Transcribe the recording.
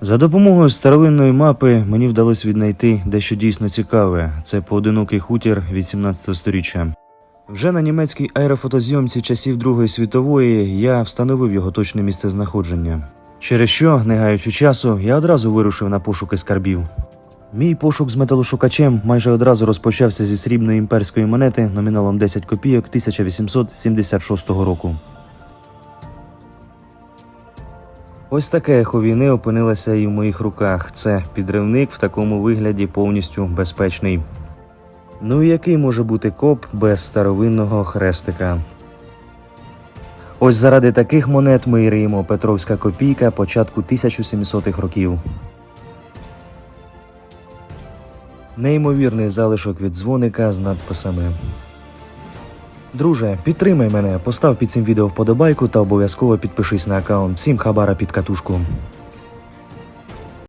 За допомогою старовинної мапи мені вдалося віднайти дещо дійсно цікаве. Це поодинокий хутір 18 століття. Вже на німецькій аерофотозйомці часів Другої світової я встановив його точне місце знаходження. Через що, не гаючи часу, я одразу вирушив на пошуки скарбів. Мій пошук з металошукачем майже одразу розпочався зі срібної імперської монети номіналом 10 копійок 1876 року. Ось таке ехо війни опинилося і в моїх руках. Це підривник в такому вигляді повністю безпечний. Ну і який може бути коп без старовинного хрестика? Ось заради таких монет ми і риємо Петровська копійка початку 1700-х років. Неймовірний залишок від дзвоника з надписами. Друже, підтримай мене, постав під цим відео вподобайку та обов'язково підпишись на аккаунт. Всім хабара під катушку.